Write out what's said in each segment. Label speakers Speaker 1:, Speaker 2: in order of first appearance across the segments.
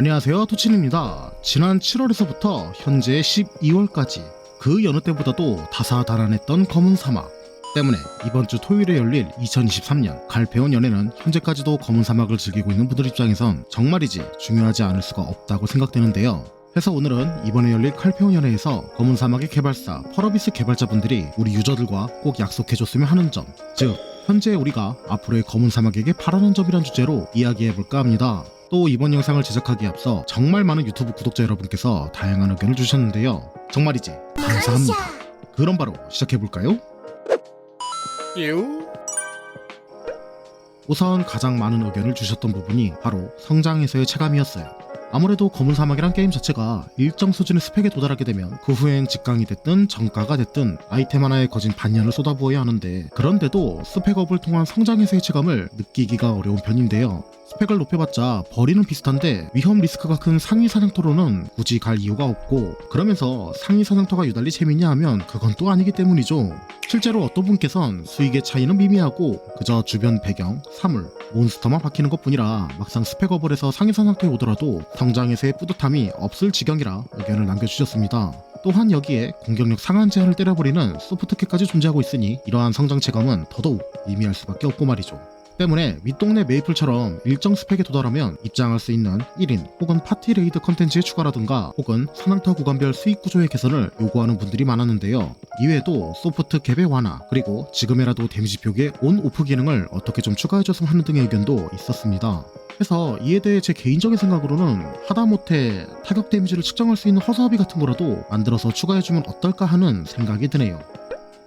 Speaker 1: 안녕하세요 토친입니다 지난 7월에서부터 현재 12월까지 그 여느 때보다도 다사다난했던 검은 사막 때문에 이번 주 토요일에 열릴 2023년 갈페온 연애는 현재까지도 검은 사막을 즐기고 있는 분들 입장에선 정말이지 중요하지 않을 수가 없다고 생각되는데요 해서 오늘은 이번에 열릴 칼페온 연애에서 검은 사막의 개발사 펄어비스 개발자분들이 우리 유저들과 꼭 약속해줬으면 하는 점 즉 현재 우리가 앞으로의 검은 사막에게 바라는 점이란 주제로 이야기해볼까 합니다. 또 이번 영상을 제작하기에 앞서 정말 많은 유튜브 구독자 여러분께서 다양한 의견을 주셨는데요. 정말이지 감사합니다. 그럼 바로 시작해볼까요? 우선 가장 많은 의견을 주셨던 부분이 바로 성장에서의 체감이었어요. 아무래도 검은 사막이란 게임 자체가 일정 수준의 스펙에 도달하게 되면 그 후엔 직강이 됐든 정가가 됐든 아이템 하나에 거진 반년을 쏟아부어야 하는데 그런데도 스펙업을 통한 성장에서의 체감을 느끼기가 어려운 편인데요. 스펙을 높여봤자 벌이는 비슷한데 위험 리스크가 큰 상위 사냥터로는 굳이 갈 이유가 없고 그러면서 상위 사냥터가 유달리 재밌냐 하면 그건 또 아니기 때문이죠. 실제로 어떤 분께선 수익의 차이는 미미하고 그저 주변 배경, 사물, 몬스터만 바뀌는 것 뿐이라 막상 스펙업을 해서 상위 사냥터에 오더라도 성장에서의 뿌듯함이 없을 지경이라 의견을 남겨주셨습니다. 또한 여기에 공격력 상한 제한을 때려버리는 소프트캐까지 존재하고 있으니 이러한 성장 체감은 더더욱 미미할 수밖에 없고 말이죠. 때문에 윗동네 메이플처럼 일정 스펙에 도달하면 입장할 수 있는 1인 혹은 파티 레이드 컨텐츠의 추가라든가 혹은 산악타 구간별 수익 구조의 개선을 요구하는 분들이 많았는데요. 이외에도 소프트 캡의 완화 그리고 지금이라도 데미지 표기의 온 오프 기능을 어떻게 좀 추가해줬으면 하는 등의 의견도 있었습니다. 그래서 이에 대해 제 개인적인 생각으로는 하다못해 타격 데미지를 측정할 수 있는 허수아비 같은 거라도 만들어서 추가해주면 어떨까 하는 생각이 드네요.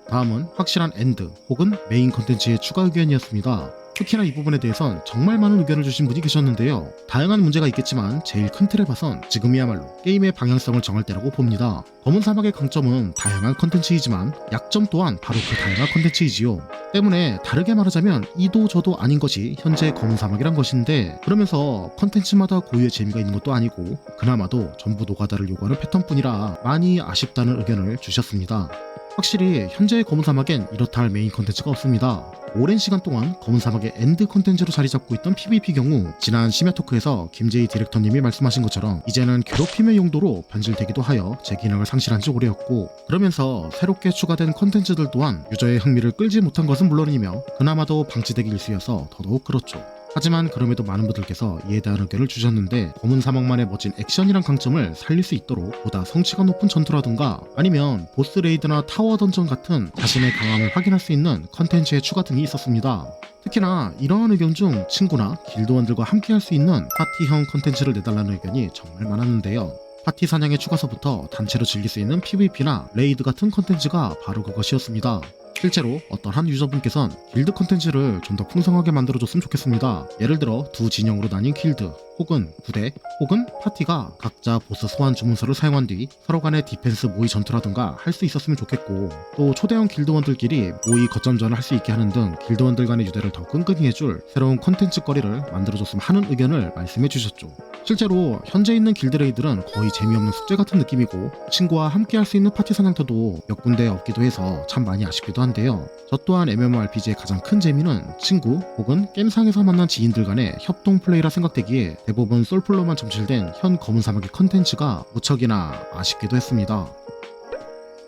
Speaker 1: 다음은 확실한 엔드 혹은 메인 컨텐츠의 추가 의견이었습니다. 특히나 이 부분에 대해선 정말 많은 의견을 주신 분이 계셨는데요. 다양한 문제가 있겠지만 제일 큰 틀에 봐선 지금이야말로 게임의 방향성을 정할 때라고 봅니다. 검은 사막의 강점은 다양한 컨텐츠이지만 약점 또한 바로 그 다양한 컨텐츠이지요. 때문에 다르게 말하자면 이도 저도 아닌 것이 현재 검은 사막이란 것인데 그러면서 컨텐츠마다 고유의 재미가 있는 것도 아니고 그나마도 전부 노가다를 요구하는 패턴뿐이라 많이 아쉽다는 의견을 주셨습니다. 확실히 현재의 검은 사막엔 이렇다 할 메인 컨텐츠가 없습니다. 오랜 시간 동안 검은 사막의 엔드 컨텐츠로 자리 잡고 있던 PVP 경우 지난 심야 토크에서 김재희 디렉터님이 말씀하신 것처럼 이제는 괴롭힘의 용도로 변질되기도 하여 제 기능을 상실한 지 오래였고 그러면서 새롭게 추가된 컨텐츠들 또한 유저의 흥미를 끌지 못한 것은 물론이며 그나마도 방치되기 일쑤여서 더더욱 그렇죠. 하지만 그럼에도 많은 분들께서 이에 대한 의견을 주셨는데 검은 사막만의 멋진 액션이란 강점을 살릴 수 있도록 보다 성취가 높은 전투라든가 아니면 보스 레이드나 타워 던전 같은 자신의 강함을 확인할 수 있는 컨텐츠의 추가 등이 있었습니다. 특히나 이러한 의견 중 친구나 길드원들과 함께 할 수 있는 파티형 컨텐츠를 내달라는 의견이 정말 많았는데요. 파티 사냥의 추가서부터 단체로 즐길 수 있는 PVP나 레이드 같은 컨텐츠가 바로 그것이었습니다. 실제로 어떤 한 유저분께선 길드 컨텐츠를 좀 더 풍성하게 만들어줬으면 좋겠습니다. 예를 들어 두 진영으로 나뉜 길드, 혹은 부대, 혹은 파티가 각자 보스 소환 주문서를 사용한 뒤 서로 간의 디펜스 모의 전투라든가 할 수 있었으면 좋겠고 또 초대형 길드원들끼리 모의 거점전을 할 수 있게 하는 등 길드원들 간의 유대를 더 끈끈히 해줄 새로운 컨텐츠 거리를 만들어줬으면 하는 의견을 말씀해 주셨죠. 실제로 현재 있는 길드레이들은 거의 재미없는 숙제 같은 느낌이고 친구와 함께 할 수 있는 파티 사냥터도 몇 군데 없기도 해서 참 많이 아쉽기도 한데요. 저 또한 MMORPG의 가장 큰 재미는 친구 혹은 게임상에서 만난 지인들 간의 협동 플레이라 생각되기에 대부분 솔플로만 점실된 현 검은 사막의 컨텐츠가 무척이나 아쉽기도 했습니다.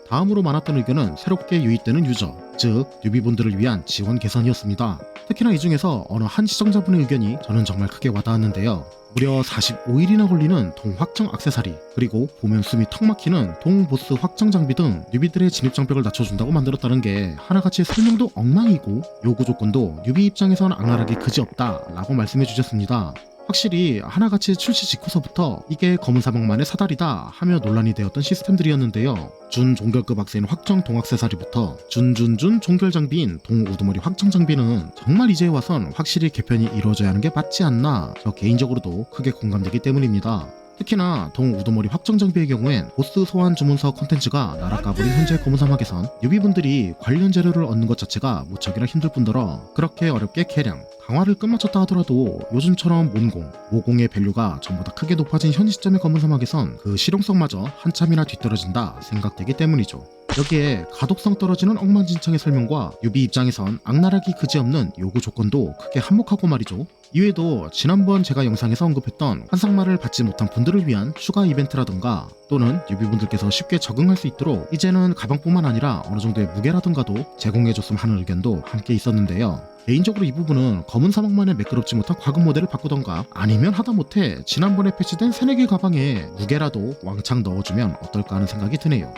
Speaker 1: 다음으로 많았던 의견은 새롭게 유입되는 유저, 즉 뉴비분들을 위한 지원 개선이었습니다. 특히나 이 중에서 어느 한 시청자분의 의견이 저는 정말 크게 와닿았는데요. 무려 45일이나 걸리는 동 확정 악세사리, 그리고 보면 숨이 턱 막히는 동 보스 확정 장비 등 뉴비들의 진입 장벽을 낮춰준다고 만들었다는 게 하나같이 설명도 엉망이고 요구 조건도 뉴비 입장에선 악랄하게 그지없다 라고 말씀해 주셨습니다. 확실히 하나같이 출시 직후서부터 이게 검은 사막만의 사다리다 하며 논란이 되었던 시스템들이었는데요. 준 종결급 악세인 확정 동악세사리부터 준준준 종결 장비인 동 우두머리 확정 장비는 정말 이제 와선 확실히 개편이 이루어져야 하는 게 맞지 않나 저 개인적으로도 크게 공감되기 때문입니다. 특히나 동 우두머리 확정 장비의 경우엔 보스 소환 주문서 컨텐츠가 까버린 현재 검은 사막에선 유비분들이 관련 재료를 얻는 것 자체가 무척이나 힘들 뿐더러 그렇게 어렵게 개량, 강화를 끝마쳤다 하더라도 요즘처럼 몬공, 모공의 밸류가 전부 다 크게 높아진 현 시점의 검은 사막에선 그 실용성마저 한참이나 뒤떨어진다 생각되기 때문이죠. 여기에 가독성 떨어지는 엉망진창의 설명과 유비 입장에선 악랄하기 그지없는 요구 조건도 크게 한몫하고 말이죠. 이외에도 지난번 제가 영상에서 언급했던 환상말을 받지 못한 분들을 위한 추가 이벤트라던가 또는 유비분들께서 쉽게 적응할 수 있도록 이제는 가방뿐만 아니라 어느 정도의 무게라던가도 제공해줬으면 하는 의견도 함께 있었는데요. 개인적으로 이 부분은 검은 사막만의 매끄럽지 못한 과금 모델을 바꾸던가 아니면 하다못해 지난번에 패치된 새내기 가방에 무게라도 왕창 넣어주면 어떨까 하는 생각이 드네요.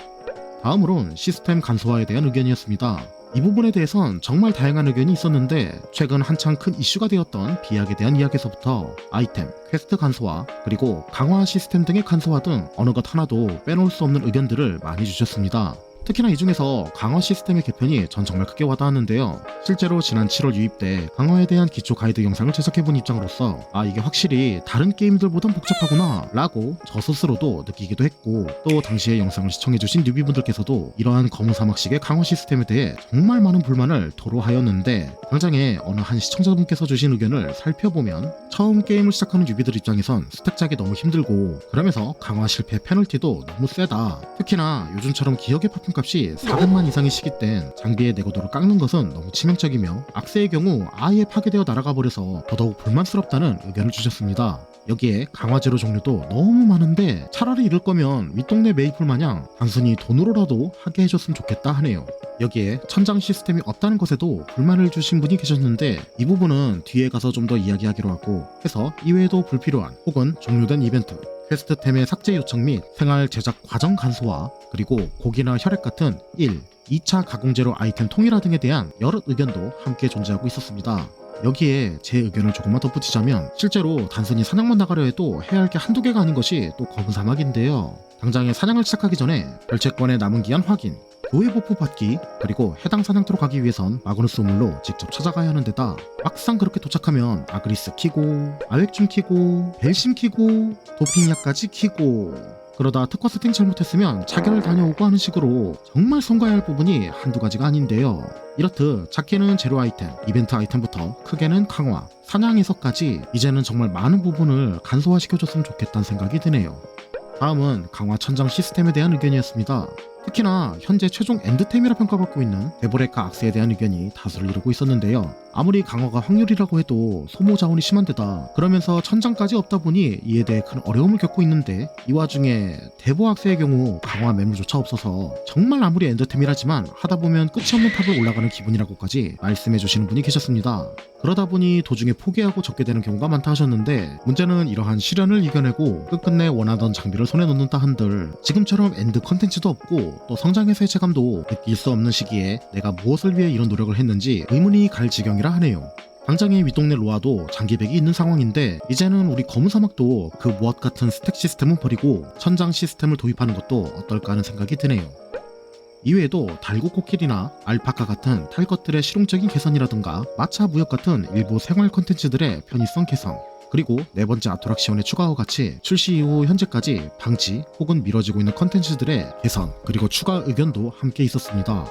Speaker 1: 다음으론 시스템 간소화에 대한 의견이었습니다. 이 부분에 대해선 정말 다양한 의견이 있었는데 최근 한창 큰 이슈가 되었던 비약에 대한 이야기에서부터 아이템, 퀘스트 간소화, 그리고 강화 시스템 등의 간소화 등 어느 것 하나도 빼놓을 수 없는 의견들을 많이 주셨습니다. 특히나 이 중에서 강화 시스템의 개편이 전 정말 크게 와닿았는데요. 실제로 지난 7월 유입 때 강화에 대한 기초 가이드 영상을 제작해본 입장으로서 아 이게 확실히 다른 게임들보단 복잡하구나 라고 저 스스로도 느끼기도 했고 또 당시에 영상을 시청해주신 뉴비분들께서도 이러한 검은 사막식의 강화 시스템에 대해 정말 많은 불만을 토로하였는데 당장에 어느 한 시청자분께서 주신 의견을 살펴보면 처음 게임을 시작하는 뉴비들 입장에선 스택 짜기 너무 힘들고 그러면서 강화 실패 페널티도 너무 세다 특히나 요즘처럼 기억의 파품 값이 400만 이상의 시기 땐 장비의 내구도를 깎는 것은 너무 치명적이며 악세의 경우 아예 파괴되어 날아가 버려서 더더욱 불만스럽다는 의견을 주셨습니다. 여기에 강화제로 종류도 너무 많은데 차라리 이럴 거면 윗동네 메이플 마냥 단순히 돈으로라도 하게 해줬으면 좋겠다 하네요. 여기에 천장 시스템이 없다는 것에도 불만을 주신 분이 계셨는데 이 부분은 뒤에 가서 좀 더 이야기하기로 하고 해서 이외에도 불필요한 혹은 종료된 이벤트 퀘스트템의 삭제 요청 및 생활 제작 과정 간소화 그리고 고기나 혈액 같은 1, 2차 가공 재료 아이템 통일화 등에 대한 여러 의견도 함께 존재하고 있었습니다. 여기에 제 의견을 조금만 덧붙이자면 실제로 단순히 사냥만 나가려 해도 해야 할 게 한두 개가 아닌 것이 또 검은 사막인데요. 당장에 사냥을 시작하기 전에 별채권의 남은 기한 확인, 교회 보프 받기, 그리고 해당 사냥터로 가기 위해선 마그누스 우물로 직접 찾아가야 하는 데다 막상 그렇게 도착하면 아그리스 키고, 아획줌 키고, 벨심 키고, 도핑약까지 키고 그러다 특화 세팅 잘못했으면 차결을 다녀오고 하는 식으로 정말 성가해야 할 부분이 한두 가지가 아닌데요. 이렇듯 작게는 재료 아이템, 이벤트 아이템부터 크게는 강화, 사냥에서까지 이제는 정말 많은 부분을 간소화시켜줬으면 좋겠다는 생각이 드네요. 다음은 강화 천장 시스템에 대한 의견이었습니다. 특히나 현재 최종 엔드템이라 평가받고 있는 데보레카 악스에 대한 의견이 다수를 이루고 있었는데요. 아무리 강화가 확률이라고 해도 소모 자원이 심한 데다 그러면서 천장까지 없다 보니 이에 대해 큰 어려움을 겪고 있는데 이 와중에 데보 악스의 경우 강화 매물조차 없어서 정말 아무리 엔더템이라지만 하다 보면 끝이 없는 탑을 올라가는 기분이라고까지 말씀해 주시는 분이 계셨습니다. 그러다 보니 도중에 포기하고 적게 되는 경우가 많다 하셨는데 문제는 이러한 시련을 이겨내고 끝끝내 원하던 장비를 손에 넣는다 한들 지금처럼 엔드 컨텐츠도 없고 또 성장의 세체감도 느낄 수 없는 시기에 내가 무엇을 위해 이런 노력을 했는지 의문이 갈 지경이라 하네요. 당장의 윗동네 로아도 장기백이 있는 상황인데 이제는 우리 검은 사막도 그 무엇 같은 스택 시스템은 버리고 천장 시스템을 도입하는 것도 어떨까 하는 생각이 드네요. 이외에도 달고 코끼리나 알파카 같은 탈 것들의 실용적인 개선이라든가 마차 무역 같은 일부 생활 컨텐츠들의 편의성 개선 그리고 네 번째 아트락시온의 추가와 같이 출시 이후 현재까지 방치 혹은 미뤄지고 있는 컨텐츠들의 개선 그리고 추가 의견도 함께 있었습니다.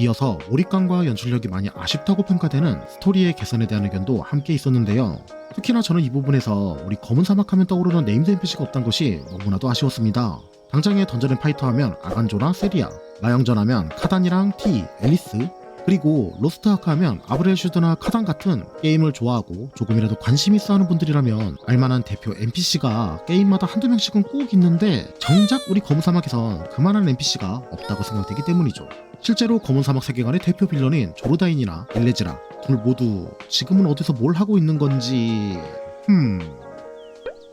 Speaker 1: 이어서 몰입감과 연출력이 많이 아쉽다고 평가되는 스토리의 개선에 대한 의견도 함께 있었는데요. 특히나 저는 이 부분에서 우리 검은 사막 하면 떠오르는 네임드 NPC가 없다는 것이 너무나도 아쉬웠습니다. 당장에 던전 앤 파이터 하면 아간조랑 세리아, 마영전 하면 카단이랑 티, 앨리스, 그리고 로스트 아크 하면 아브렐슈드나 카단 같은 게임을 좋아하고 조금이라도 관심 있어 하는 분들이라면 알만한 대표 NPC가 게임마다 한두 명씩은 꼭 있는데 정작 우리 검은 사막에선 그만한 NPC가 없다고 생각되기 때문이죠. 실제로 검은 사막 세계관의 대표 빌런인 조르다인이나 엘레즈라 둘 모두 지금은 어디서 뭘 하고 있는 건지 흠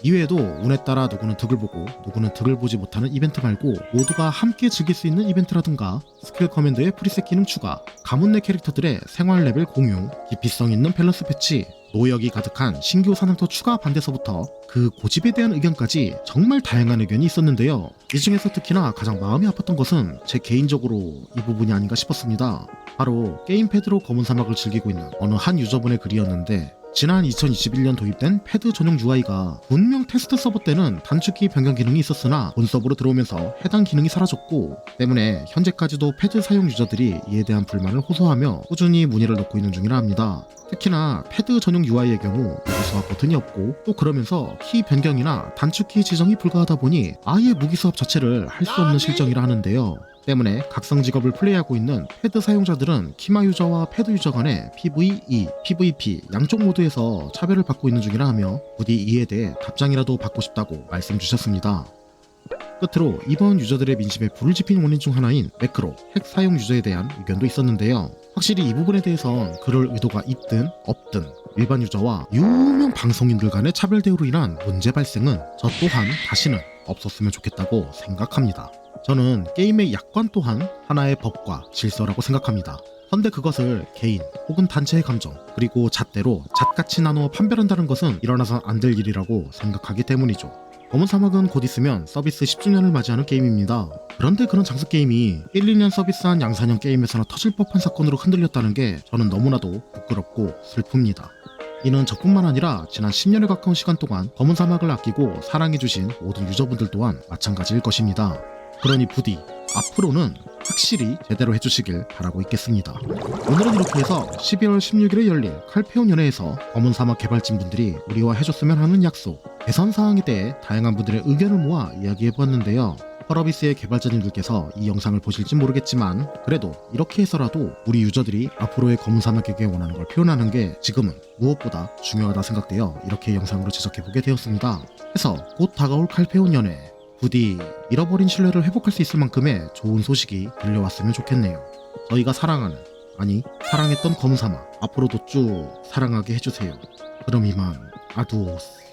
Speaker 1: 이외에도 운에 따라 누구는 득을 보고 누구는 득을 보지 못하는 이벤트 말고 모두가 함께 즐길 수 있는 이벤트라든가 스킬 커맨드의 프리셋 기능 추가, 가문 내 캐릭터들의 생활 레벨 공유, 깊이성 있는 밸런스 패치, 노역이 가득한 신규 사냥터 추가 반대서부터 그 고집에 대한 의견까지 정말 다양한 의견이 있었는데요. 이 중에서 특히나 가장 마음이 아팠던 것은 제 개인적으로 이 부분이 아닌가 싶었습니다. 바로 게임패드로 검은 사막을 즐기고 있는 어느 한 유저분의 글이었는데 지난 2021년 도입된 패드 전용 UI가 분명 테스트 서버 때는 단축키 변경 기능이 있었으나 본 서버로 들어오면서 해당 기능이 사라졌고 때문에 현재까지도 패드 사용 유저들이 이에 대한 불만을 호소하며 꾸준히 문의를 넣고 있는 중이라 합니다. 특히나 패드 전용 UI의 경우 무기수합 버튼이 없고 또 그러면서 키 변경이나 단축 키 지정이 불가하다 보니 아예 무기수합 자체를 할 수 없는 실정이라 하는데요. 때문에 각성 직업을 플레이하고 있는 패드 사용자들은 키마 유저와 패드 유저 간의 PVE, PVP 양쪽 모드에서 차별을 받고 있는 중이라 하며 부디 이에 대해 답장이라도 받고 싶다고 말씀 주셨습니다. 끝으로 이번 유저들의 민심에 불을 지핀 원인 중 하나인 매크로, 핵 사용 유저에 대한 의견도 있었는데요. 확실히 이 부분에 대해선 그럴 의도가 있든 없든 일반 유저와 유명 방송인들 간의 차별 대우로 인한 문제 발생은 저 또한 다시는 없었으면 좋겠다고 생각합니다. 저는 게임의 약관 또한 하나의 법과 질서라고 생각합니다. 헌데 그것을 개인 혹은 단체의 감정 그리고 잣대로 잣같이 나누어 판별한다는 것은 일어나선 안 될 일이라고 생각하기 때문이죠. 검은 사막은 곧 있으면 서비스 10주년을 맞이하는 게임입니다. 그런데 그런 장수 게임이 1, 2년 서비스한 양산형 게임에서나 터질 법한 사건으로 흔들렸다는 게 저는 너무나도 부끄럽고 슬픕니다. 이는 저뿐만 아니라 지난 10년에 가까운 시간 동안 검은 사막을 아끼고 사랑해주신 모든 유저분들 또한 마찬가지일 것입니다. 그러니 부디 앞으로는 확실히 제대로 해주시길 바라고 있겠습니다. 오늘은 이렇게 해서 12월 16일에 열릴 칼페온 연회에서 검은 사막 개발진 분들이 우리와 해줬으면 하는 약속, 개선 사항에 대해 다양한 분들의 의견을 모아 이야기해보았는데요. 펄어비스의 개발자님들께서 이 영상을 보실지 모르겠지만 그래도 이렇게 해서라도 우리 유저들이 앞으로의 검은 사막에게 원하는 걸 표현하는 게 지금은 무엇보다 중요하다 생각되어 이렇게 영상으로 제작해보게 되었습니다. 해서 곧 다가올 칼페온 연회 부디 잃어버린 신뢰를 회복할 수 있을 만큼의 좋은 소식이 들려왔으면 좋겠네요. 저희가 사랑하는 아니 사랑했던 검은 사막 앞으로도 쭉 사랑하게 해주세요. 그럼 이만 아두오스